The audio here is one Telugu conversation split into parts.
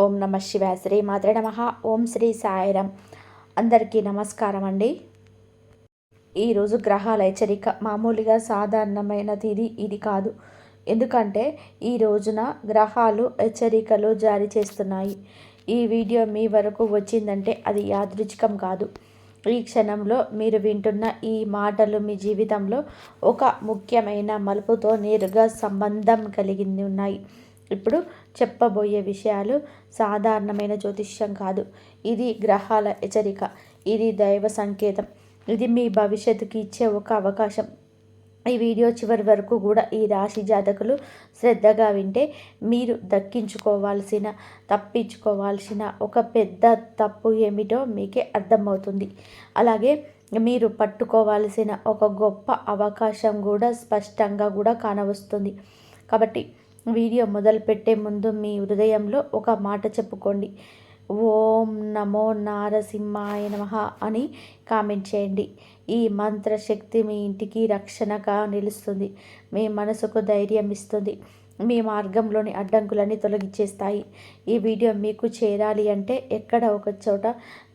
ఓం నమ శివాయ. శ్రీ మాత్రే నమ. ఓం శ్రీ సాయిరం. అందరికీ నమస్కారం అండి. ఈరోజు గ్రహాల హెచ్చరిక. మామూలుగా సాధారణమైన తిది ఇది కాదు. ఎందుకంటే ఈ రోజున గ్రహాలు హెచ్చరికలు జారీ చేస్తున్నాయి. ఈ వీడియో మీ వరకు వచ్చిందంటే అది యాదృచ్ఛికం కాదు. ఈ క్షణంలో మీరు వింటున్న ఈ మాటలు మీ జీవితంలో ఒక ముఖ్యమైన మలుపుతో నేరుగా సంబంధం కలిగింది ఉన్నాయి. ఇప్పుడు చెప్పబోయే విషయాలు సాధారణమైన జ్యోతిష్యం కాదు. ఇది గ్రహాల హెచ్చరిక. ఇది దైవ సంకేతం. ఇది మీ భవిష్యత్తుకి ఇచ్చే ఒక అవకాశం. ఈ వీడియో చివరి వరకు కూడా ఈ రాశి జాతకులు శ్రద్ధగా వింటే మీరు దక్కించుకోవాల్సిన తప్పించుకోవాల్సిన ఒక పెద్ద తప్పు ఏమిటో మీకే అర్థమవుతుంది. అలాగే మీరు పట్టుకోవాల్సిన ఒక గొప్ప అవకాశం కూడా స్పష్టంగా కూడా కానవస్తుంది. కాబట్టి వీడియో మొదలుపెట్టే ముందు మీ హృదయంలో ఒక మాట చెప్పుకోండి. ఓం నమో నారసింహాయ నమ అని కామెంట్ చేయండి. ఈ మంత్రశక్తి మీ ఇంటికి రక్షణగా నిలుస్తుంది. మీ మనసుకు ధైర్యం ఇస్తుంది. మీ మార్గంలోని అడ్డంకులన్నీ తొలగించేస్తాయి ఈ వీడియో మీకు చేరాలి అంటే ఎక్కడ ఒక చోట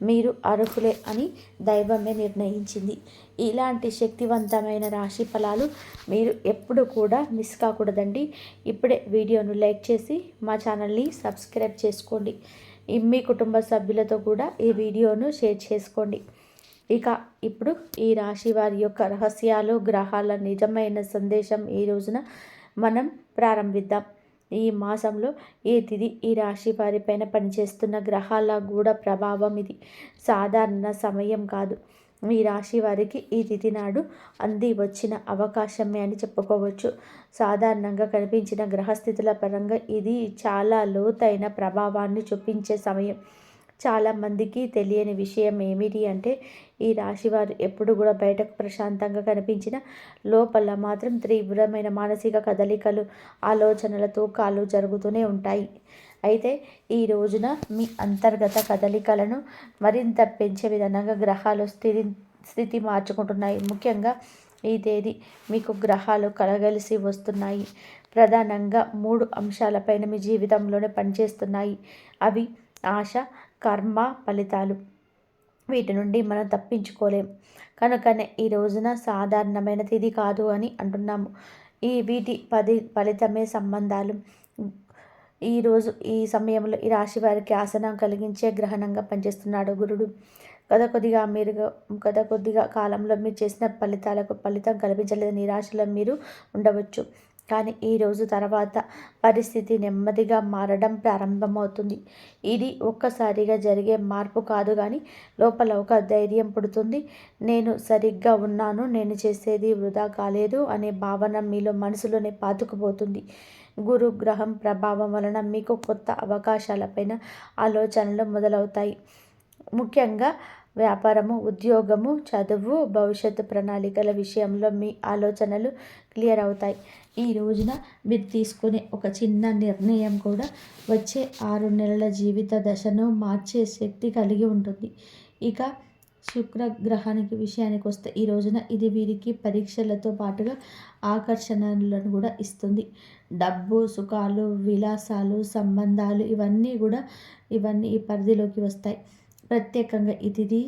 మీరు అర్హులే అని దైవమే నిర్ణయించింది. ఇలాంటి శక్తివంతమైన రాశి ఫలాలు మీరు ఎప్పుడు కూడా మిస్ కాకూడదండి. ఇప్పుడే వీడియోను లైక్ చేసి మా ఛానల్ని సబ్స్క్రైబ్ చేసుకోండి. మీ కుటుంబ సభ్యులతో కూడా ఈ వీడియోను షేర్ చేసుకోండి. ఇక ఇప్పుడు ఈ రాశి వారి యొక్క రహస్యాలు గ్రహాల నిజమైన సందేశం ఈ రోజున మనం ప్రారంభిద్దాం. ఈ మాసంలో ఏ తిది ఈ రాశి వారిపైన పనిచేస్తున్న గ్రహాల గూఢ ప్రభావం ఇది. సాధారణ సమయం కాదు. ఈ రాశి వారికి ఈ తిథి నాడు అంది వచ్చిన అవకాశమే అని చెప్పుకోవచ్చు. సాధారణంగా కనిపించిన గ్రహస్థితుల పరంగా ఇది చాలా లోతైన ప్రభావాన్ని చూపించే సమయం. చాలామందికి తెలియని విషయం ఏమిటి అంటే ఈ రాశివారు ఎప్పుడు కూడా బయటకు ప్రశాంతంగా కనిపించిన లోపల మాత్రం తీవ్రమైన మానసిక కదలికలు ఆలోచనల తూకాలు జరుగుతూనే ఉంటాయి. అయితే ఈ రోజున మీ అంతర్గత కదలికలను మరింత పెంచే విధంగా గ్రహాలు స్థితి స్థితి మార్చుకుంటున్నాయి. ముఖ్యంగా ఈ తేదీ మీకు గ్రహాలు కలగలిసి వస్తున్నాయి. ప్రధానంగా మూడు అంశాలపైన మీ జీవితంలోనే పనిచేస్తున్నాయి. అవి ఆశ కర్మ ఫలితాలు. వీటి నుండి మనం తప్పించుకోలేం. కనుకనే ఈ రోజున సాధారణమైన తిది కాదు అని అంటున్నాము. ఈ వీటి పది ఫలితమే సంబంధాలు. ఈరోజు ఈ సమయంలో ఈ రాశి వారికి ఆసనం కలిగించే గ్రహణంగా పనిచేస్తున్నాడు గురుడు. కథ కొద్దిగా మీరు కథ కొద్దిగా కాలంలో మీరు చేసిన ఫలితాలకు ఫలితం కల్పించలేదు నిరాశలో మీరు ఉండవచ్చు. కానీ ఈరోజు తర్వాత పరిస్థితి నెమ్మదిగా మారడం ప్రారంభమవుతుంది. ఇది ఒక్కసారిగా జరిగే మార్పు కాదు కానీ లోపల ఒక ధైర్యం పుడుతుంది. నేను సరిగ్గా ఉన్నాను నేను చేసేది వృధా కాలేదు అనే భావన మీలో మనసులోనే పాతుకుపోతుంది. గురుగ్రహం ప్రభావం వలన మీకు కొత్త అవకాశాలపైన ఆలోచనలు మొదలవుతాయి. ముఖ్యంగా వ్యాపారము ఉద్యోగము చదువు భవిష్యత్తు ప్రణాళికల విషయంలో మీ ఆలోచనలు క్లియర్ అవుతాయి. ఈ రోజున మీరు తీసుకునే ఒక చిన్న నిర్ణయం కూడా వచ్చే ఆరు నెలల జీవిత దశను మార్చే శక్తి కలిగి ఉంటుంది. ఇక శుక్ర గ్రహానికి విషయానికి వస్తే ఈ రోజున ఇది వీరికి పరీక్షలతో పాటుగా ఆకర్షణలను కూడా ఇస్తుంది. డబ్బు సుఖాలు విలాసాలు సంబంధాలు ఇవన్నీ కూడా ఇవన్నీ ఈ పరిధిలోకి వస్తాయి. ప్రత్యేకంగా ఇది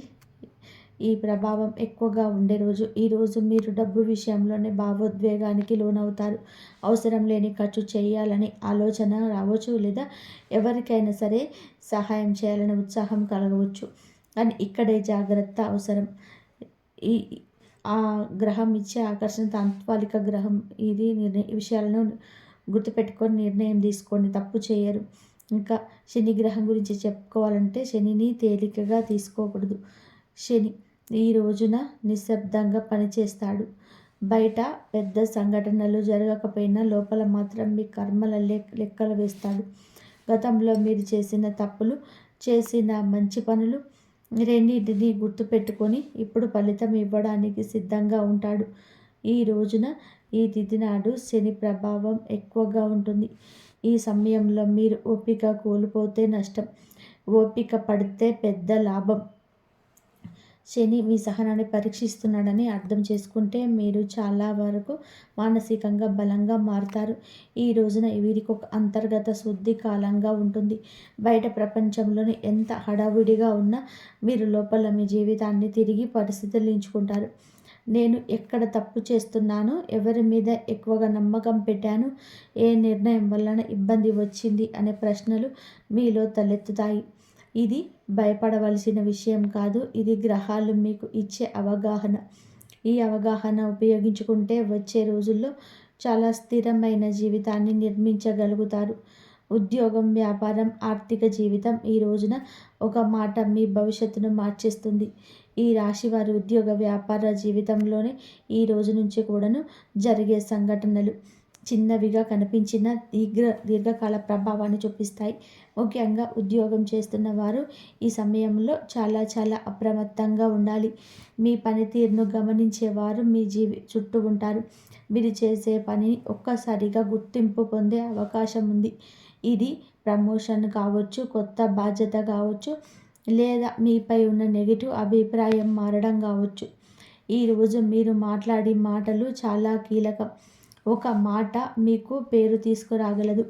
ఈ ప్రభావం ఎక్కువగా ఉండే రోజు. ఈరోజు మీరు డబ్బు విషయంలోనే భావోద్వేగానికి లోనవుతారు. అవసరం లేని ఖర్చు చేయాలని ఆలోచన రావచ్చు లేదా ఎవరికైనా సరే సహాయం చేయాలని ఉత్సాహం కలగవచ్చు. కానీ ఇక్కడే జాగ్రత్త అవసరం. ఈ ఆ గ్రహం ఇచ్చే ఆకర్షణ తాత్వాలిక గ్రహం ఇది నిర్ణయ విషయాలను గుర్తుపెట్టుకొని నిర్ణయం తీసుకోండి. తప్పు చేయరు. ఇంకా శని గ్రహం గురించి చెప్పుకోవాలంటే శనిని తేలికగా తీసుకోకూడదు. శని ఈ రోజున నిశ్శబ్దంగా పనిచేస్తాడు. బయట పెద్ద సంఘటనలు జరగకపోయినా లోపల మాత్రం మీ కర్మల లెక్కలు వేస్తాడు. గతంలో మీరు చేసిన తప్పులు చేసిన మంచి పనులు రెండింటిని గుర్తుపెట్టుకొని ఇప్పుడు ఫలితం ఇవ్వడానికి సిద్ధంగా ఉంటాడు. ఈ రోజున ఈ తిథి నాడు శని ప్రభావం ఎక్కువగా ఉంటుంది. ఈ సమయంలో మీరు ఓపిక కోల్పోతే నష్టం. ఓపిక పడితే పెద్ద లాభం. శని మీ సహనాన్ని పరీక్షిస్తున్నాడని అర్థం చేసుకుంటే మీరు చాలా వరకు మానసికంగా బలంగా మారుతారు. ఈ రోజున వీరికి ఒక అంతర్గత శుద్ధి కాలంగా ఉంటుంది. బయట ప్రపంచంలోని ఎంత హడావిడిగా ఉన్నా మీరు లోపల మీ జీవితాన్ని తిరిగి పరిస్థితులు నేను ఎక్కడ తప్పు చేస్తున్నాను ఎవరి మీద ఎక్కువగా నమ్మకం పెట్టాను ఏ నిర్ణయం వలన ఇబ్బంది వచ్చింది అనే ప్రశ్నలు మీలో తలెత్తుతాయి. ఇది భయపడవలసిన విషయం కాదు. ఇది గ్రహాలు మీకు ఇచ్చే అవగాహన. ఈ అవగాహన ఉపయోగించుకుంటే వచ్చే రోజుల్లో చాలా స్థిరమైన జీవితాన్ని నిర్మించగలుగుతారు. ఉద్యోగం వ్యాపారం ఆర్థిక జీవితం ఈ రోజున ఒక మాట మీ భవిష్యత్తును మార్చేస్తుంది. ఈ రాశి వారి ఉద్యోగ వ్యాపార జీవితంలోనే ఈ రోజు నుంచి కూడాను జరిగే సంఘటనలు చిన్నవిగా కనిపించిన దీర్ఘ దీర్ఘకాల ప్రభావాన్ని చూపిస్తాయి. ముఖ్యంగా ఉద్యోగం చేస్తున్న వారు ఈ సమయంలో చాలా చాలా అప్రమత్తంగా ఉండాలి. మీ పనితీరును గమనించేవారు మీ జీవి చుట్టూ ఉంటారు. మీరు చేసే పనిని ఒక్కసారిగా గుర్తింపు పొందే అవకాశం ఉంది. ఇది ప్రమోషన్ కావచ్చు కొత్త బాధ్యత కావచ్చు లేదా మీపై ఉన్న నెగిటివ్ అభిప్రాయం మారడం కావచ్చు. ఈరోజు మీరు మాట్లాడే మాటలు చాలా కీలకం. ఒక మాట మీకు పేరు తీసుకురాగలదు.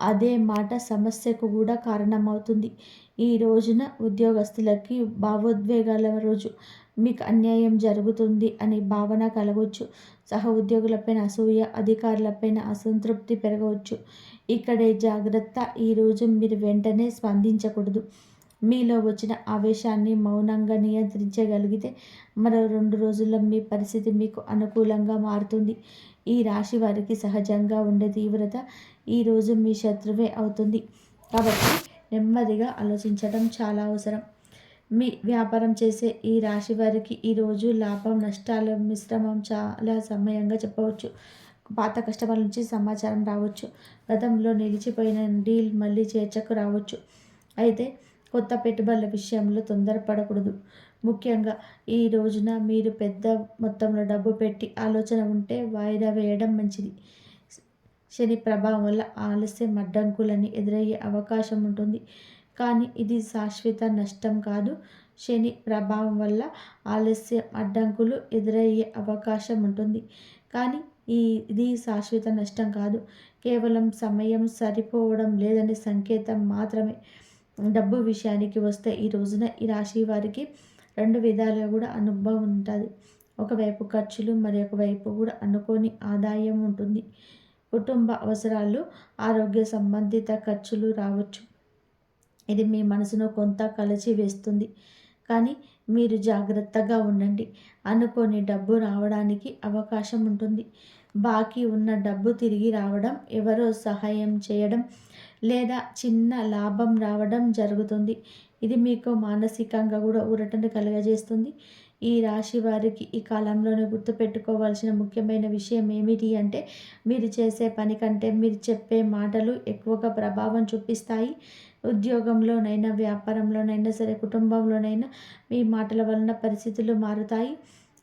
అదే మాట సమస్యకు కూడా కారణమవుతుంది. ఈ రోజున ఉద్యోగస్తులకి భావోద్వేగాల రోజు. మీకు అన్యాయం జరుగుతుంది అనే భావన కలగవచ్చు సహ ఉద్యోగులపైన అసూయ అధికారులపైన అసంతృప్తి పెరగవచ్చు. ఇక్కడే జాగ్రత్త. ఈరోజు మీరు వెంటనే స్పందించకూడదు. మీలో వచ్చిన ఆవేశాన్ని మౌనంగా నియంత్రించగలిగితే మరో రెండు రోజుల్లో మీ పరిస్థితి మీకు అనుకూలంగా మారుతుంది. ఈ రాశి వారికి సహజంగా ఉండే తీవ్రత ఈరోజు మీ శత్రువే అవుతుంది. కాబట్టి నెమ్మదిగా ఆలోచించడం చాలా అవసరం. మీ వ్యాపారం చేసే ఈ రాశి వారికి ఈరోజు లాభం నష్టాల మిశ్రమం చాలా సమయంగా చెప్పవచ్చు. పాత కస్టమర్ల నుంచి సమాచారం రావచ్చు. గతంలో నిలిచిపోయిన డీల్ మళ్ళీ చేర్చకు రావచ్చు. అయితే కొత్త పెట్టుబడుల విషయంలో తొందరపడకూడదు. ముఖ్యంగా ఈ రోజున మీరు పెద్ద మొత్తంలో డబ్బు పెట్టి ఆలోచన ఉంటే వాయిదా వేయడం మంచిది. శని ప్రభావం వల్ల ఆలస్యం అడ్డంకులని ఎదురయ్యే అవకాశం ఉంటుంది. కానీ ఇది శాశ్వత నష్టం కాదు. శని ప్రభావం వల్ల ఆలస్యం అడ్డంకులు ఎదురయ్యే అవకాశం ఉంటుంది. కానీ ఈ ఇది శాశ్వత నష్టం కాదు. కేవలం సమయం సరిపోవడం లేదనే సంకేతం మాత్రమే. డబ్బు విషయానికి వస్తే ఈ రోజున ఈ రాశి వారికి రెండు విధాలుగా కూడా అనుభవం ఉంటుంది. ఒకవైపు ఖర్చులు మరి ఒకవైపు కూడా అనుకోని ఆదాయం ఉంటుంది. కుటుంబ అవసరాలు ఆరోగ్య సంబంధిత ఖర్చులు రావచ్చు. ఇది మీ మనసును కొంత కలిసి వేస్తుంది. కానీ మీరు జాగ్రత్తగా ఉండండి. అనుకోని డబ్బు రావడానికి అవకాశం ఉంటుంది. బాకీ ఉన్న డబ్బు తిరిగి రావడం ఎవరో సహాయం చేయడం లేదా చిన్న లాభం రావడం జరుగుతుంది. ఇది మీకు మానసికంగా కూడా ఊరటను కలుగజేస్తుంది. ఈ రాశి వారికి ఈ కాలంలోనే గుర్తుపెట్టుకోవాల్సిన ముఖ్యమైన విషయం ఏమిటి అంటే మీరు చేసే పని కంటే మీరు చెప్పే మాటలు ఎక్కువగా ప్రభావం చూపిస్తాయి. ఉద్యోగంలోనైనా వ్యాపారంలోనైనా సరే కుటుంబంలోనైనా మీ మాటల వలన పరిస్థితులు మారుతాయి.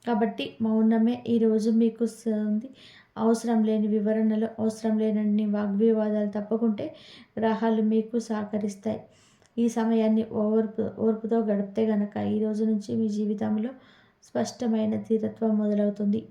కాబట్టి మౌనమే ఈరోజు మీకు ఉంది. అవసరం లేని వివరణలు అవసరం లేనన్ని వాగ్వివాదాలు తప్పకుంటే గ్రహాలు మీకు సహకరిస్తాయి. ఈ సమయాన్ని ఓర్పు ఓర్పుతో గడిపితే గనక ఈ రోజు నుంచి మీ జీవితంలో స్పష్టమైన తీరత్వం మొదలవుతుంది.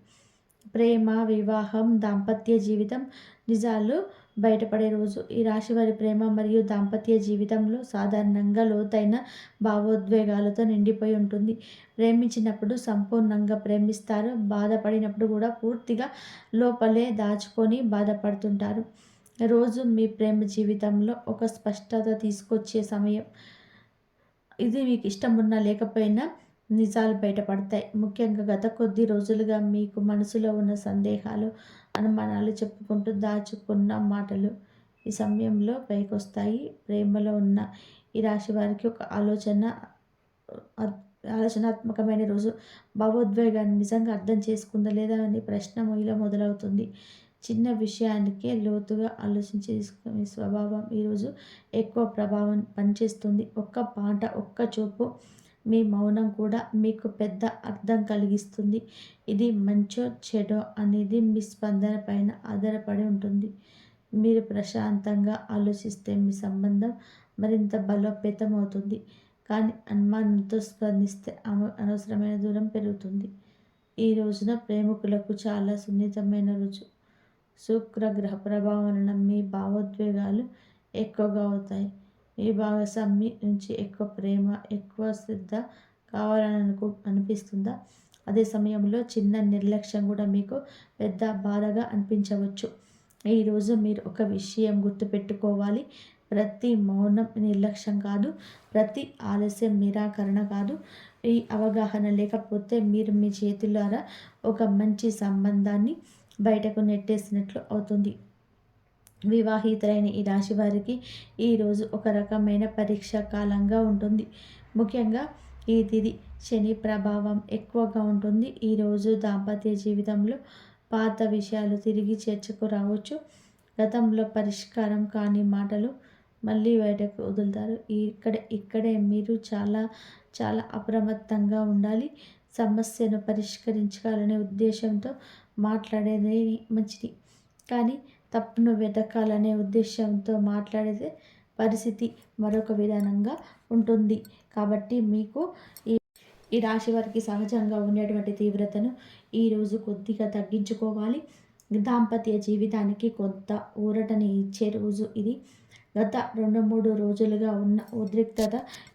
ప్రేమ వివాహం దాంపత్య జీవితం నిజాలు బయటపడే రోజు. ఈ రాశి వారి ప్రేమ మరియు దాంపత్య జీవితంలో సాధారణంగా లోతైన భావోద్వేగాలతో నిండిపోయి ఉంటుంది. ప్రేమించినప్పుడు సంపూర్ణంగా ప్రేమిస్తారు. బాధపడినప్పుడు కూడా పూర్తిగా లోపలే దాచుకొని బాధపడుతుంటారు. రోజు మీ ప్రేమ జీవితంలో ఒక స్పష్టత తీసుకొచ్చే సమయం. ఇది మీకు ఇష్టం ఉన్నా లేకపోయినా నిజాలు బయటపడతాయి. ముఖ్యంగా గత కొద్ది రోజులుగా మీకు మనసులో ఉన్న సందేహాలు అనుమానాలు చెప్పుకుంటూ దాచుకున్న మాటలు ఈ సమయంలో పైకొస్తాయి. ప్రేమలో ఉన్న ఈ రాశి వారికి ఒక ఆలోచన ఆలోచనాత్మకమైన రోజు. భావోద్వేగాన్ని నిజంగా అర్థం చేసుకుందా లేదా అనే ప్రశ్న ఇలా మొదలవుతుంది. చిన్న విషయానికే లోతుగా ఆలోచించి తీసుకునే స్వభావం ఈరోజు ఎక్కువ ప్రభావం పనిచేస్తుంది. ఒక్క పాట ఒక్క చూపు మీ మౌనం కూడా మీకు పెద్ద అర్థం కలిగిస్తుంది. ఇది మంచో చెడో అనేది మీ స్పందన పైన ఆధారపడి ఉంటుంది. మీరు ప్రశాంతంగా ఆలోచిస్తే మీ సంబంధం మరింత బలోపేతం అవుతుంది కానీ అనుమానంతో స్పందిస్తే అమ అనవసరమైన దూరం పెరుగుతుంది. ఈ రోజున ప్రేమికులకు చాలా సున్నితమైన రుచు శుక్రగ్రహ ప్రభావం వలన మీ భావోద్వేగాలు ఎక్కువగా అవుతాయి. మీ భాగస్వామి నుంచి ఎక్కువ ప్రేమ ఎక్కువ శ్రద్ధ కావాలని అనుకు అనిపిస్తుందా? అదే సమయంలో చిన్న నిర్లక్ష్యం కూడా మీకు పెద్ద బాధగా అనిపించవచ్చు. ఈరోజు మీరు ఒక విషయం గుర్తుపెట్టుకోవాలి. ప్రతి మౌనం నిర్లక్ష్యం కాదు. ప్రతి ఆలస్యం నిరాకరణ కాదు. ఈ అవగాహన లేకపోతే మీరు మీ చేతులారా ఒక మంచి సంబంధాన్ని బయటకు నెట్టేసినట్లు అవుతుంది. వివాహితులైన ఈ రాశి వారికి ఈరోజు ఒక రకమైన పరీక్ష కాలంగా ఉంటుంది. ముఖ్యంగా ఈ తిది శని ప్రభావం ఎక్కువగా ఉంటుంది. ఈరోజు దాంపత్య జీవితంలో పాత విషయాలు తిరిగి చర్చకు రావచ్చు. గతంలో పరిష్కారం కాని మాటలు మళ్ళీ బయటకు వదులుతారు. ఇక్కడ ఇక్కడే మీరు చాలా చాలా అప్రమత్తంగా ఉండాలి. సమస్యను పరిష్కరించాలనే ఉద్దేశంతో మాట్లాడేది మంచిది. కానీ తప్పును వెతకాలనే ఉద్దేశంతో మాట్లాడితే పరిస్థితి మరొక విధానంగా ఉంటుంది. కాబట్టి మీకు ఈ ఈ రాశి వారికి సహజంగా ఉండేటువంటి తీవ్రతను ఈరోజు కొద్దిగా తగ్గించుకోవాలి. దాంపత్య జీవితానికి కొంత ఊరటని ఇచ్చే రోజు ఇది. గత రెండు మూడు రోజులుగా ఉన్న ఉద్రిక్తత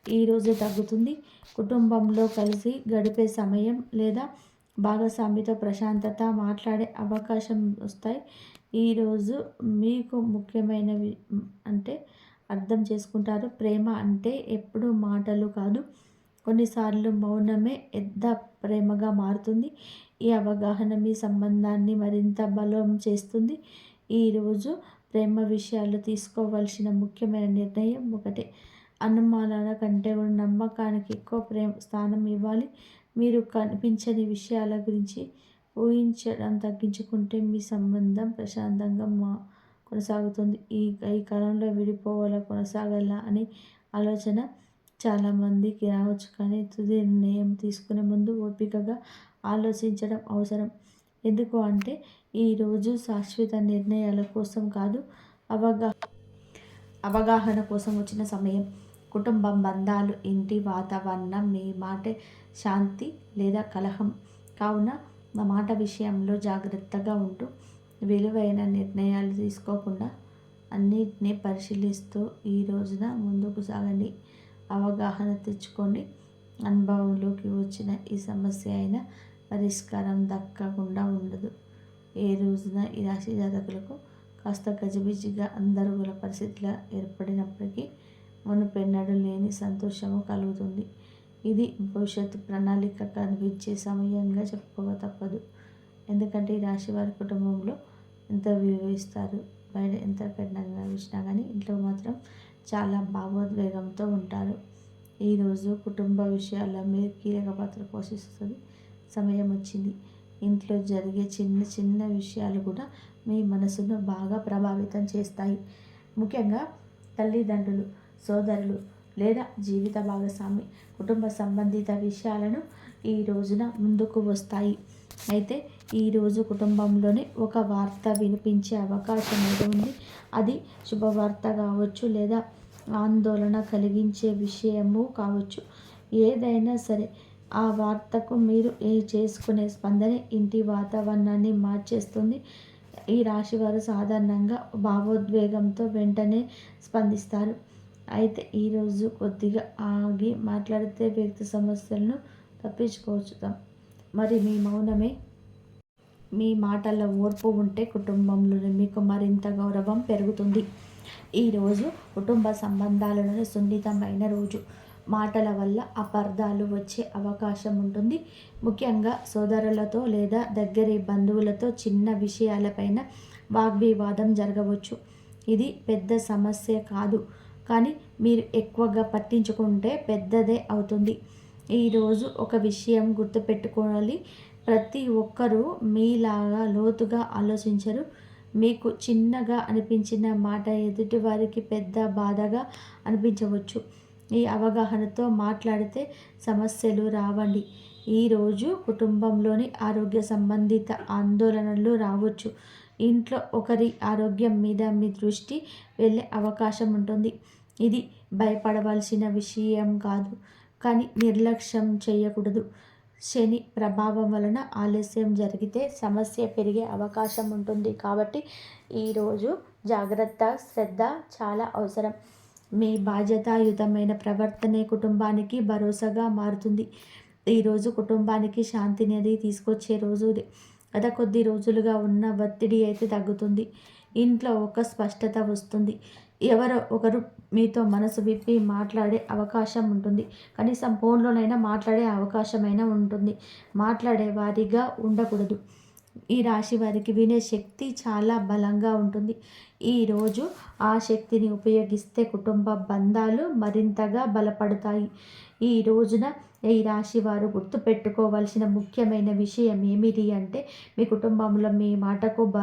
ఈరోజు తగ్గుతుంది. కుటుంబంలో కలిసి గడిపే సమయం లేదా భాగస్వామితో ప్రశాంతత మాట్లాడే అవకాశం వస్తాయి. ఈరోజు మీకు ముఖ్యమైనవి అంటే అర్థం చేసుకుంటారు. ప్రేమ అంటే ఎప్పుడు మాటలు కాదు. కొన్నిసార్లు మౌనమే పెద్ద ప్రేమగా మారుతుంది. ఈ అవగాహన మీ సంబంధాన్ని మరింత బలం చేస్తుంది. ఈరోజు ప్రేమ విషయాలు తీసుకోవాల్సిన ముఖ్యమైన నిర్ణయం ఒకటే. అనుమానాల కంటే కూడా నమ్మకానికి ఎక్కువ ప్రేమ స్థానం ఇవ్వాలి. మీరు కనిపించని విషయాల గురించి ఊహించడం తగ్గించుకుంటే మీ సంబంధం ప్రశాంతంగా మా కొనసాగుతుంది. ఈ ఈ కాలంలో విడిపోవాలా కొనసాగాలా అని ఆలోచన చాలామందికి రావచ్చు. కానీ తుది నిర్ణయం తీసుకునే ముందు ఓపికగా ఆలోచించడం అవసరం. ఎందుకు అంటే ఈరోజు శాశ్వత నిర్ణయాల కోసం కాదు అవగా అవగాహన కోసం వచ్చిన సమయం. కుటుంబం బంధాలు ఇంటి వాతావరణం మీ మాటే శాంతి లేదా కలహం. కావున మా మాట విషయంలో జాగ్రత్తగా ఉంటూ విలువైన నిర్ణయాలు తీసుకోకుండా అన్నిటినీ పరిశీలిస్తూ ఈ రోజున ముందుకు సాగండి. అవగాహన తెచ్చుకోండి అనుభవంలోకి వచ్చిన ఈ సమస్య అయినా పరిష్కారం దక్కకుండా ఉండదు. ఏ రోజున ఈ రాశి జాతకులకు కాస్త గజిబిజిగా అందరుగుల పరిస్థితిలో ఏర్పడినప్పటికీ మునుపెన్నడు లేని సంతోషము కలుగుతుంది. ఇది భవిష్యత్తు ప్రణాళిక కనిపించే సమయంగా చెప్పుకోక తప్పదు. ఎందుకంటే ఈ రాశి వారి కుటుంబంలో ఎంత విలువిస్తారు బయట ఎంత కఠినంగా చూసినా కానీ ఇంట్లో మాత్రం చాలా భావోద్వేగంతో ఉంటారు. ఈరోజు కుటుంబ విషయాల మీరు కీలక పాత్ర పోషిస్తుంది. సమయం వచ్చింది. ఇంట్లో జరిగే చిన్న చిన్న విషయాలు కూడా మీ మనసును బాగా ప్రభావితం చేస్తాయి. ముఖ్యంగా తల్లిదండ్రులు సోదరులు లేదా జీవిత భాగస్వామి కుటుంబ సంబంధిత విషయాలను ఈ రోజున ముందుకు వస్తాయి. అయితే ఈరోజు కుటుంబంలోనే ఒక వార్త వినిపించే అవకాశం ఏదో ఉంది. అది శుభవార్త కావచ్చు లేదా ఆందోళన కలిగించే విషయము కావచ్చు. ఏదైనా సరే ఆ వార్తకు మీరు ఏ చేసుకునే స్పందన ఇంటి వాతావరణాన్ని మార్చేస్తుంది. ఈ రాశివారు సాధారణంగా భావోద్వేగంతో వెంటనే స్పందిస్తారు. అయితే ఈరోజు కొద్దిగా ఆగి మాట్లాడితే వ్యక్తి సమస్యలను తప్పించుకోవచ్చు మరి మీ మౌనమే? మీ మాటల ఓర్పు ఉంటే కుటుంబంలోనే మీకు మరింత గౌరవం పెరుగుతుంది. ఈరోజు కుటుంబ సంబంధాలలోనే సున్నితమైన రోజు. మాటల వల్ల అపార్థాలు వచ్చే అవకాశం ఉంటుంది. ముఖ్యంగా సోదరులతో లేదా దగ్గరి బంధువులతో చిన్న విషయాలపైన వాగ్వివాదం జరగవచ్చు. ఇది పెద్ద సమస్య కాదు. కానీ మీరు ఎక్కువగా పట్టించుకుంటే పెద్దదే అవుతుంది. ఈరోజు ఒక విషయం గుర్తుపెట్టుకోవాలి. ప్రతి ఒక్కరూ మీలాగా లోతుగా ఆలోచించరు. మీకు చిన్నగా అనిపించిన మాట ఎదుటి వారికి పెద్ద బాధగా అనిపించవచ్చు. ఈ అవగాహనతో మాట్లాడితే సమస్యలు రావండి. ఈరోజు కుటుంబంలోని ఆరోగ్య సంబంధిత ఆందోళనలు రావచ్చు. ఇంట్లో ఒకరి ఆరోగ్యం మీద మీ దృష్టి వెళ్ళే అవకాశం ఉంటుంది. ఇది భయపడవలసిన విషయం కాదు. కానీ నిర్లక్ష్యం చేయకూడదు. శని ప్రభావం వలన ఆలస్యం జరిగితే సమస్య పెరిగే అవకాశం ఉంటుంది కాబట్టి ఈరోజు జాగ్రత్త శ్రద్ధ చాలా అవసరం. మీ బాధ్యతాయుతమైన ప్రవర్తనే కుటుంబానికి భరోసాగా మారుతుంది. ఈరోజు కుటుంబానికి శాంతిని అది తీసుకొచ్చే రోజు గత కొద్ది రోజులుగా ఉన్న ఒత్తిడి అయితే తగ్గుతుంది. ఇంట్లో ఒక స్పష్టత వస్తుంది. ఎవరో ఒకరు మీతో మనసు విప్పి మాట్లాడే అవకాశం ఉంటుంది. కనీసం ఫోన్లోనైనా మాట్లాడే అవకాశమైనా ఉంటుంది. మాట్లాడే వారిగా ఉండకూడదు. ఈ రాశి వారికి వినే శక్తి చాలా బలంగా ఉంటుంది. ఈరోజు ఆ శక్తిని ఉపయోగిస్తే కుటుంబ బంధాలు మరింతగా బలపడతాయి. ఈ రోజున ఈ రాశి వారు గుర్తుపెట్టుకోవాల్సిన ముఖ్యమైన విషయం ఏమిటి అంటే మీ కుటుంబంలో మీ మాటకు బ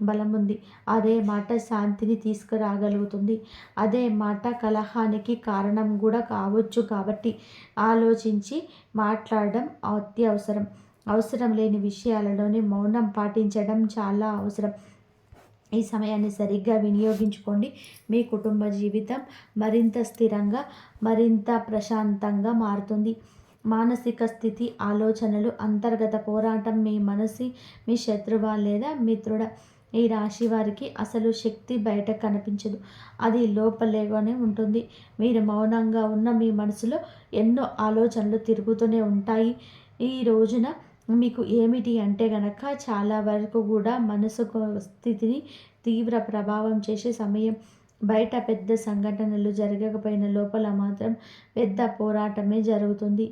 బలం ఉంది అదే మాట శాంతిని తీసుకురాగలుగుతుంది. అదే మాట కలహానికి కారణం కూడా కావచ్చు కాబట్టి ఆలోచించి మాట్లాడడం అత్యవసరం. అవసరం లేని విషయాలలోనే మౌనం పాటించడం చాలా అవసరం. ఈ సమయాన్ని సరిగ్గా వినియోగించుకోండి. మీ కుటుంబ జీవితం మరింత స్థిరంగా మరింత ప్రశాంతంగా మారుతుంది. మానసిక స్థితి ఆలోచనలు అంతర్గత పోరాటం మీ మనసి మీ శత్రువా లేదా మిత్రుడ? ఈ రాశి వారికి అసలు శక్తి బయట కనిపించదు. అది లోపలేగానే ఉంటుంది. మీరు మౌనంగా ఉన్న మీ మనసులో ఎన్నో ఆలోచనలు తిరుగుతూనే ఉంటాయి. ఈ రోజున మీకు ఏమిటి అంటే గనక చాలా వరకు కూడా మనసు స్థితిని తీవ్ర ప్రభావం చేసే సమయం. బయట పెద్ద సంఘటనలు జరగకపోయిన లోపల మాత్రం పెద్ద పోరాటమే జరుగుతుంది.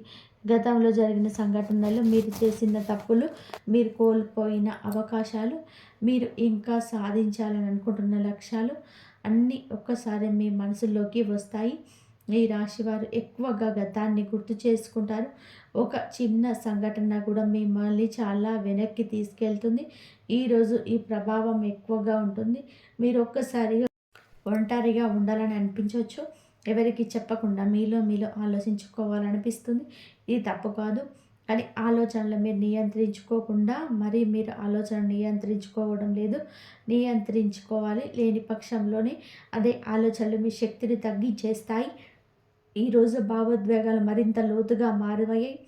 గతంలో జరిగిన సంఘటనలు మీరు చేసిన తప్పులు మీరు కోల్పోయిన అవకాశాలు మీరు ఇంకా సాధించాలని అనుకుంటున్న లక్ష్యాలు అన్నీ ఒక్కసారి మీ మనసులోకి వస్తాయి. ఈ రాశివారు ఎక్కువగా గతాన్ని గుర్తు చేసుకుంటారు. ఒక చిన్న సంఘటన కూడా మిమ్మల్ని చాలా వెనక్కి తీసుకెళ్తుంది. ఈరోజు ఈ ప్రభావం ఎక్కువగా ఉంటుంది. మీరు ఒక్కసారిగా ఒంటరిగా ఉండాలని అనిపించవచ్చు. ఎవరికి చెప్పకుండా మీలో మీలో ఆలోచించుకోవాలనిపిస్తుంది. ఇది తప్పు కాదు. కానీ ఆలోచనలు మీరు నియంత్రించుకోకుండా మరి మీరు ఆలోచన నియంత్రించుకోవడం లేదు. నియంత్రించుకోవాలి. లేని పక్షంలోనే అదే ఆలోచనలు మీ శక్తిని తగ్గించేస్తాయి. ఈరోజు భావోద్వేగాలు మరింత లోతుగా మారిపోయాయి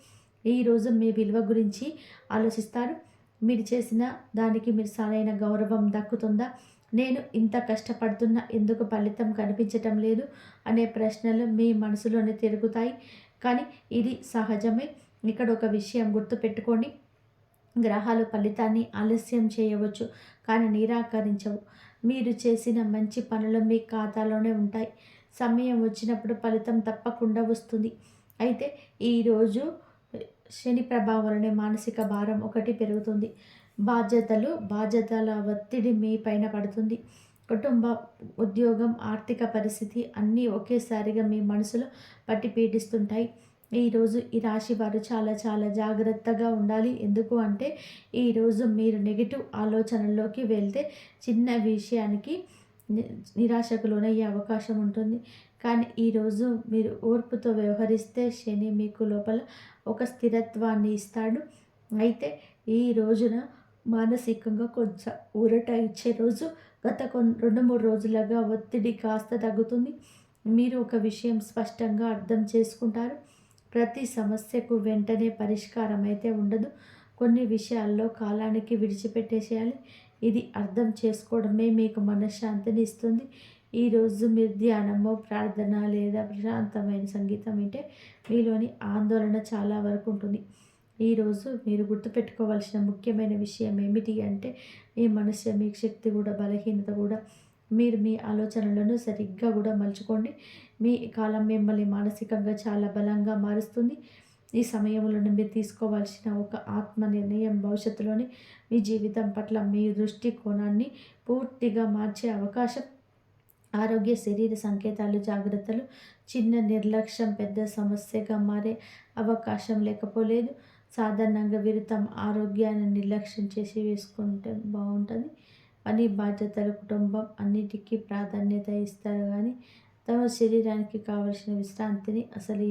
ఈరోజు మీ విలువ గురించి ఆలోచిస్తారు మీరు చేసిన దానికి మీరు సరైన గౌరవం దక్కుతుందా? నేను ఇంత కష్టపడుతున్నా ఎందుకు ఫలితం కనిపించటం లేదు? అనే ప్రశ్నలు మీ మనసులోనే తిరుగుతాయి. కానీ ఇది సహజమే. ఇక్కడ ఒక విషయం గుర్తుపెట్టుకోండి. గ్రహాలు ఫలితాన్ని ఆలస్యం చేయవచ్చు కానీ నిరాకరించవు. మీరు చేసిన మంచి పనులు మీ ఖాతాలోనే ఉంటాయి. సమయం వచ్చినప్పుడు ఫలితం తప్పకుండా వస్తుంది. అయితే ఈరోజు శని ప్రభావం మానసిక భారం ఒకటి పెరుగుతుంది. బాధ్యతలు బాధ్యతల ఒత్తిడి మీ పైన పడుతుంది. కుటుంబ ఉద్యోగం ఆర్థిక పరిస్థితి అన్నీ ఒకేసారిగా మీ మనసులో పట్టి పీడిస్తుంటాయి ఈరోజు ఈ రాశి వారు చాలా చాలా జాగ్రత్తగా ఉండాలి. ఎందుకు అంటే ఈరోజు మీరు నెగిటివ్ ఆలోచనల్లోకి వెళ్తే చిన్న విషయానికి నిరాశకు లోనయ్యే అవకాశం ఉంటుంది. కానీ ఈరోజు మీరు ఓర్పుతో వ్యవహరిస్తే శని మీకు లోపల ఒక స్థిరత్వాన్ని ఇస్తాడు. అయితే ఈ రోజున మానసికంగా కొంచెం ఊరట ఇచ్చే రోజు గత కొన్ని రెండు మూడు రోజులుగా ఒత్తిడి కాస్త తగ్గుతుంది. మీరు ఒక విషయం స్పష్టంగా అర్థం చేసుకుంటారు. ప్రతి సమస్యకు వెంటనే పరిష్కారం అయితే ఉండదు. కొన్ని విషయాల్లో కాలానికి విడిచిపెట్టేసేయాలి. ఇది అర్థం చేసుకోవడమే మీకు మనశ్శాంతిని ఇస్తుంది. ఈరోజు మీరు ధ్యానము ప్రార్థన లేదా ప్రశాంతమైన సంగీతం అంటే మీలోని ఆందోళన చాలా వరకు ఉంటుంది. ఈరోజు మీరు గుర్తుపెట్టుకోవాల్సిన ముఖ్యమైన విషయం ఏమిటి అంటే మీ మనస్సు మీ శక్తి కూడా బలహీనత కూడా మీరు మీ ఆలోచనలను సరిగ్గా కూడా మలుచుకోండి. మీ కాలం మిమ్మల్ని మానసికంగా చాలా బలంగా మారుస్తుంది. ఈ సమయంలో మీరు తీసుకోవాల్సిన ఒక ఆత్మ నిర్ణయం భవిష్యత్తులోని మీ జీవితం పట్ల మీ దృష్టికోణాన్ని పూర్తిగా మార్చే అవకాశం. ఆరోగ్య శరీర సంకేతాలు జాగ్రత్తలు చిన్న నిర్లక్ష్యం పెద్ద సమస్యగా మారే అవకాశం లేకపోలేదు. సాధారణంగా వీరు తమ ఆరోగ్యాన్ని నిర్లక్ష్యం చేసి వేసుకుంటే బాగుంటుంది. పని బాధ్యతలు కుటుంబం అన్నిటికీ ప్రాధాన్యత ఇస్తారు కానీ తమ శరీరానికి కావలసిన విశ్రాంతిని అసలు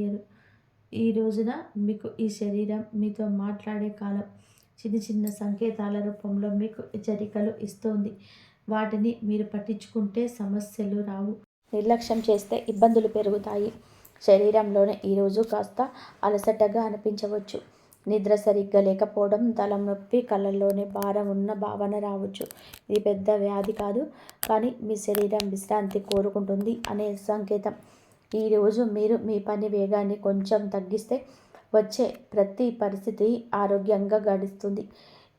ఈ రోజున మీకు ఈ శరీరం మీతో మాట్లాడే కాలం చిన్న చిన్న సంకేతాల రూపంలో మీకు హెచ్చరికలు ఇస్తుంది. వాటిని మీరు పట్టించుకుంటే సమస్యలు రావు. నిర్లక్ష్యం చేస్తే ఇబ్బందులు పెరుగుతాయి. శరీరంలోనే ఈరోజు కాస్త అలసటగా అనిపించవచ్చు. నిద్ర సరిగ్గా లేకపోవడం తలనొప్పి కళ్ళల్లోనే భారం ఉన్న భావన రావచ్చు. ఇది పెద్ద వ్యాధి కాదు కానీ మీ శరీరం విశ్రాంతి కోరుకుంటుంది అనే సంకేతం. ఈరోజు మీరు మీ పని వేగాన్ని కొంచెం తగ్గిస్తే వచ్చే ప్రతి పరిస్థితి ఆరోగ్యంగా గడుస్తుంది.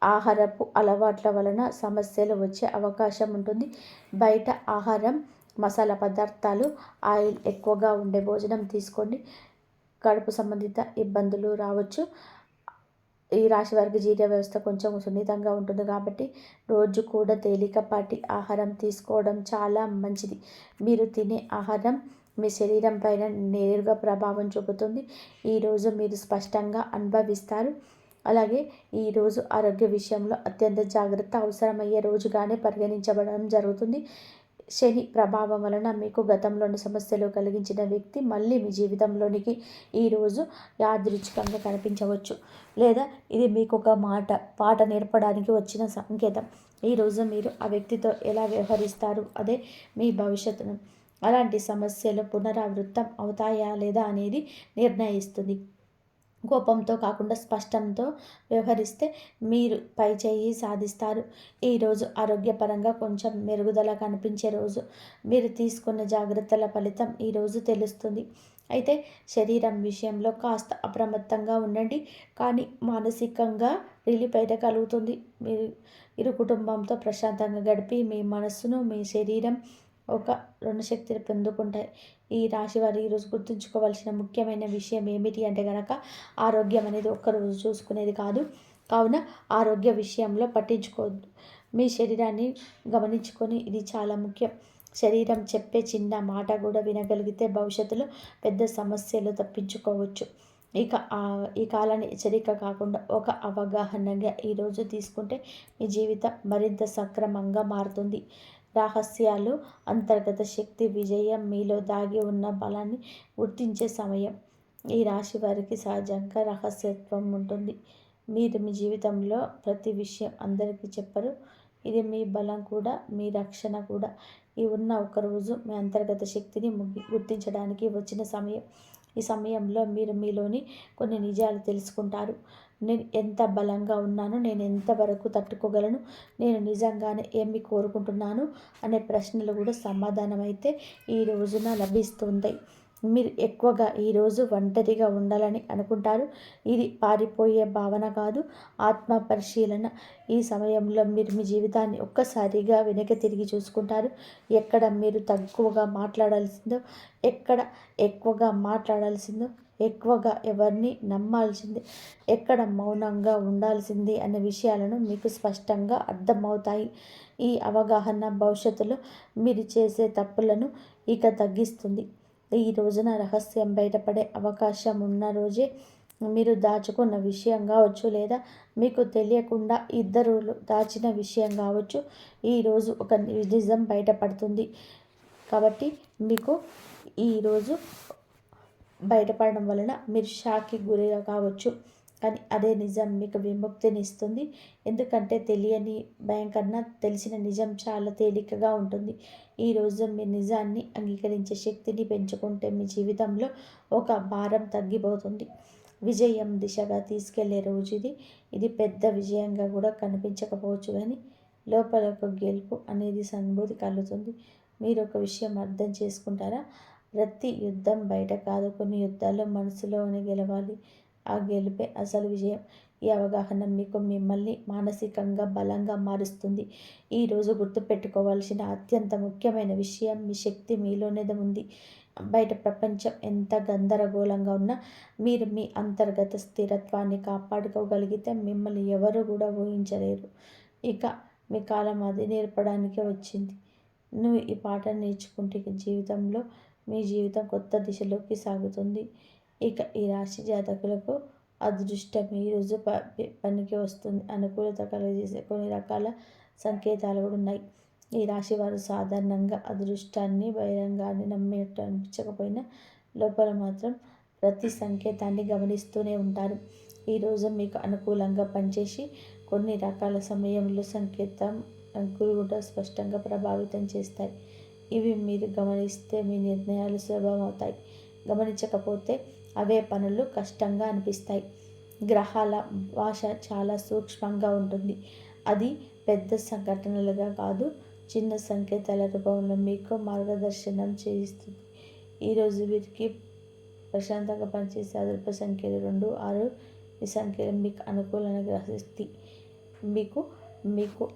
ఆహారపు అలవాట్ల వలన సమస్యలు వచ్చే అవకాశం ఉంటుంది. బయట ఆహారం మసాలా పదార్థాలు ఆయిల్ ఎక్కువగా ఉండే భోజనం తీసుకోండి. కడుపు సంబంధిత ఇబ్బందులు రావచ్చు. ఈ రాశి వారికి జీర్ణ వ్యవస్థ కొంచెం సున్నితంగా ఉంటుంది కాబట్టి రోజు కూడా తేలికపాటి ఆహారం తీసుకోవడం చాలా మంచిది. మీరు తినే ఆహారం మీ శరీరం పైన నేరుగా ప్రభావం చూపుతుంది. ఈరోజు మీరు స్పష్టంగా అనుభవిస్తారు. అలాగే ఈరోజు ఆరోగ్య విషయంలో అత్యంత జాగ్రత్త అవసరమయ్యే రోజుగానే పరిగణించబడడం జరుగుతుంది. శని ప్రభావం వలన మీకు గతంలోని సమస్యలు కలిగించిన వ్యక్తి మళ్ళీ మీ జీవితంలోనికి ఈరోజు యాదృచ్ఛికంగా కనిపించవచ్చు. లేదా ఇది మీకు ఒక మాట పాట నేర్పడానికి వచ్చిన సంకేతం. ఈరోజు మీరు ఆ వ్యక్తితో ఎలా వ్యవహరిస్తారు? అదే మీ భవిష్యత్తును అలాంటి సమస్యలు పునరావృత్తం అవుతాయా లేదా అనేది నిర్ణయిస్తుంది. కోపంతో కాకుండా స్పష్టంతో వ్యవహరిస్తే మీరు పై చేయి సాధిస్తారు. ఈరోజు ఆరోగ్యపరంగా కొంచెం మెరుగుదల కనిపించే రోజు. మీరు తీసుకున్న జాగ్రత్తల ఫలితం ఈరోజు తెలుస్తుంది. అయితే శరీరం విషయంలో కాస్త అప్రమత్తంగా ఉండండి. కానీ మానసికంగా రిలీఫ్ అయితే కలుగుతుంది. మీరు ఇరు కుటుంబంతో ప్రశాంతంగా గడిపి మీ మనస్సును మీ శరీరం ఒక రుణశక్తిని పొందుకుంటాయి. ఈ రాశి వారు ఈరోజు గుర్తుంచుకోవాల్సిన ముఖ్యమైన విషయం ఏమిటి అంటే కనుక ఆరోగ్యం అనేది ఒక్కరోజు చూసుకునేది కాదు. కావున ఆరోగ్య విషయంలో పట్టించుకోవద్దు. మీ శరీరాన్ని గమనించుకొని ఇది చాలా ముఖ్యం. శరీరం చెప్పే చిన్న మాట కూడా వినగలిగితే భవిష్యత్తులో పెద్ద సమస్యలు తప్పించుకోవచ్చు. ఇక ఈ కాలాన్ని హెచ్చరిక కాకుండా ఒక అవగాహనగా ఈరోజు తీసుకుంటే మీ జీవితం మరింత సక్రమంగా మారుతుంది. రహస్యాలు అంతర్గత శక్తి విజయం మీలో దాగి ఉన్న బలాన్ని గుర్తించే సమయం. ఈ రాశి వారికి సహజంగా రహస్యత్వం ఉంటుంది. మీరు మీ జీవితంలో ప్రతి విషయం అందరికీ చెప్పరు. ఇది మీ బలం కూడా మీ రక్షణ కూడా. ఈ ఉన్న ఒకరోజు మీ అంతర్గత శక్తిని గుర్తించడానికి వచ్చిన సమయం. ఈ సమయంలో మీరు మీలోని కొన్ని నిజాలు తెలుసుకుంటారు. నేను ఎంత బలంగా ఉన్నాను నేను ఎంతవరకు తట్టుకోగలను నేను నిజంగానే ఏమి కోరుకుంటున్నాను అనే ప్రశ్నలు కూడా సమాధానం అయితే ఈ రోజున లభిస్తుంది మీరు ఎక్కువగా ఈరోజు ఒంటరిగా ఉండాలని అనుకుంటారు. ఇది పారిపోయే భావన కాదు ఆత్మ పరిశీలన. ఈ సమయంలో మీరు మీ జీవితాన్ని ఒక్కసారిగా వెనక తిరిగి చూసుకుంటారు. ఎక్కడ మీరు తక్కువగా మాట్లాడాల్సిందో ఎక్కడ ఎక్కువగా మాట్లాడాల్సిందో ఎక్కువగా ఎవరిని నమ్మాల్సింది ఎక్కడ మౌనంగా ఉండాల్సింది అనే విషయాలను మీకు స్పష్టంగా అర్థమవుతాయి. ఈ అవగాహన భవిష్యత్తులో మీరు చేసే తప్పులను ఇక తగ్గిస్తుంది. ఈ రోజున రహస్యం బయటపడే అవకాశం ఉన్న రోజే మీరు దాచుకున్న విషయం కావచ్చు లేదా మీకు తెలియకుండా ఇద్దరు దాచిన విషయం కావచ్చు ఈరోజు ఒక నిజం బయటపడుతుంది. కాబట్టి మీకు ఈరోజు బయటపడడం వలన మీరు షాక్కి గురి కావచ్చు. కానీ అదే నిజం మీకు విముక్తిని ఇస్తుంది. ఎందుకంటే తెలియని భయం కన్నా తెలిసిన నిజం చాలా తేలికగా ఉంటుంది. ఈరోజు మీ నిజాన్ని అంగీకరించే శక్తిని పెంచుకుంటే మీ జీవితంలో ఒక భారం తగ్గిపోతుంది. విజయం దిశగా తీసుకెళ్ళే రోజు ఇది. ఇది పెద్ద విజయంగా కూడా కనిపించకపోవచ్చు కానీ లోపల ఒక గెలుపు అనేది సంభూతి కలుగుతుంది. మీరు ఒక విషయం అర్థం చేసుకుంటారా? ప్రతి యుద్ధం బయట కాదు. కొన్ని యుద్ధాలు మనసులోనే గెలవాలి. ఆ గెలిపే అసలు విజయం. ఈ అవగాహన మీకు మిమ్మల్ని మానసికంగా బలంగా మారుస్తుంది. ఈరోజు గుర్తుపెట్టుకోవాల్సిన అత్యంత ముఖ్యమైన విషయం మీ శక్తి మీలోనే ఉంది. బయట ప్రపంచం ఎంత గందరగోళంగా ఉన్నా మీరు మీ అంతర్గత స్థిరత్వాన్ని కాపాడుకోగలిగితే మిమ్మల్ని ఎవరు కూడా ఊహించలేరు. ఇక మీ కాలం అది నేర్పడానికే వచ్చింది. నువ్వు ఈ పాట నేర్చుకుంటే జీవితంలో మీ జీవితం కొత్త దిశలోకి సాగుతుంది. ఇక ఈ రాశి జాతకులకు అదృష్టం ఈరోజు ప పనికి వస్తుంది. అనుకూలత కలిగజేసే కొన్ని రకాల సంకేతాలు కూడా ఉన్నాయి. ఈ రాశి వారు సాధారణంగా అదృష్టాన్ని బహిరంగాన్ని నమ్మేట్టు అనిపించకపోయినా లోపల మాత్రం ప్రతి సంకేతాన్ని గమనిస్తూనే ఉంటారు. ఈరోజు మీకు అనుకూలంగా పనిచేసి కొన్ని రకాల సమయంలో సంకేతం కూడా స్పష్టంగా ప్రభావితం చేస్తాయి. ఇవి మీరు గమనిస్తే మీ నిర్ణయాలు సులభం అవుతాయి. గమనించకపోతే అవే పనులు కష్టంగా అనిపిస్తాయి. గ్రహాల భాష చాలా సూక్ష్మంగా ఉంటుంది. అది పెద్ద సంఘటనలుగా కాదు చిన్న సంకేతాల రూపంలో మీకు మార్గదర్శనం చేయిస్తుంది. ఈరోజు వీరికి ప్రశాంతంగా పనిచేసే అదృప సంఖ్యలు రెండు ఆరు ఈ సంఖ్యలు మీకు అనుకూలంగా గ్రహశక్తి మీకు మీకు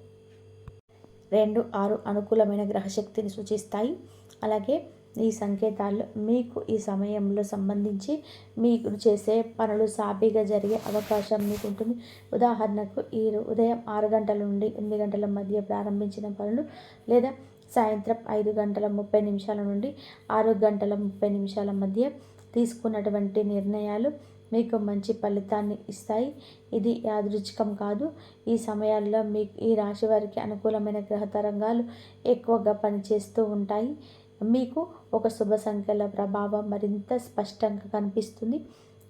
రెండు ఆరు అనుకూలమైన గ్రహశక్తిని సూచిస్తాయి. అలాగే ఈ సంకేతాలు మీకు ఈ సమయంలో సంబంధించి మీకు చేసే పనులు సాఫీగా జరిగే అవకాశం మీకు ఉంటుంది. ఉదాహరణకు ఈ ఉదయం ఆరు గంటల నుండి ఎనిమిది గంటల మధ్య ప్రారంభించిన పనులు లేదా సాయంత్రం ఐదు గంటల ముప్పై నిమిషాల నుండి ఆరు గంటల ముప్పై నిమిషాల మధ్య తీసుకున్నటువంటి నిర్ణయాలు మీకు మంచి ఫలితాన్ని ఇస్తాయి. ఇది యాదృచ్ఛికం కాదు. ఈ సమయాల్లో మీకు ఈ రాశి వారికి అనుకూలమైన గ్రహ తరంగాలు ఎక్కువగా పనిచేస్తూ ఉంటాయి. మీకు ఒక శుభ సంఖ్యల ప్రభావం మరింత స్పష్టంగా కనిపిస్తుంది.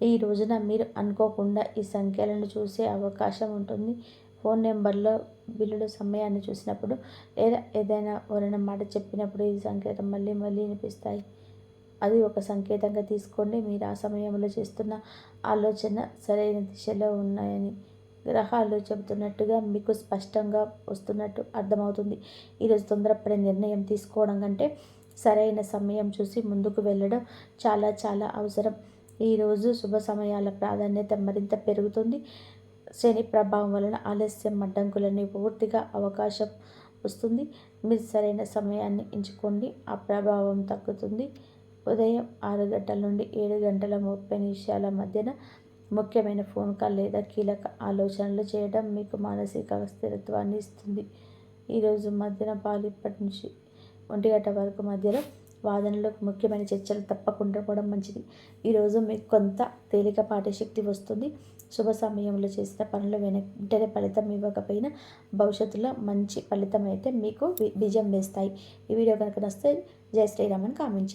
ఈ రోజున మీరు అనుకోకుండా ఈ సంఖ్యలను చూసే అవకాశం ఉంటుంది. ఫోన్ నెంబర్లో బిల్లుల సమయాన్ని చూసినప్పుడు లేదా ఏదైనా ఎవరైనా మాట చెప్పినప్పుడు ఈ సంకేతం మళ్ళీ మళ్ళీ వినిపిస్తాయి. అది ఒక సంకేతంగా తీసుకోండి. మీరు ఆ సమయంలో చేస్తున్న ఆలోచన సరైన దిశలో ఉన్నాయని గ్రహాలు చెబుతున్నట్టుగా మీకు స్పష్టంగా వస్తున్నట్టు అర్థమవుతుంది. ఈరోజు తొందరపడే నిర్ణయం తీసుకోవడం కంటే సరైన సమయం చూసి ముందుకు వెళ్ళడం చాలా చాలా అవసరం. ఈరోజు శుభ సమయాల ప్రాధాన్యత మరింత పెరుగుతుంది. శని ప్రభావం వలన ఆలస్యం అడ్డంకులని పూర్తిగా అవకాశం వస్తుంది. మీరు సరైన సమయాన్ని ఎంచుకోండి. ఆ ప్రభావం తగ్గుతుంది. ఉదయం ఆరు గంటల నుండి ఏడు గంటల ముప్పై నిమిషాల మధ్యన ముఖ్యమైన ఫోన్ కాల్ లేదా కీలక ఆలోచనలు చేయడం మీకు మానసిక స్థిరత్వాన్ని ఇస్తుంది. ఈరోజు మధ్యన పాలు ఇప్పటి నుంచి ఒంటి గంట వరకు మధ్యలో వాదనలో ముఖ్యమైన చర్చలు తప్పకుండా కూడా మంచిది. ఈరోజు మీకు కొంత తేలికపాటి శక్తి వస్తుంది. శుభ సమయంలో చేసిన పనులు వెంటనే ఫలితం ఇవ్వకపోయినా భవిష్యత్తులో మంచి ఫలితం అయితే మీకు విజయం వేస్తాయి. ఈ వీడియో కనుక నస్తే జై శ్రీరామ్ అని కామెంట్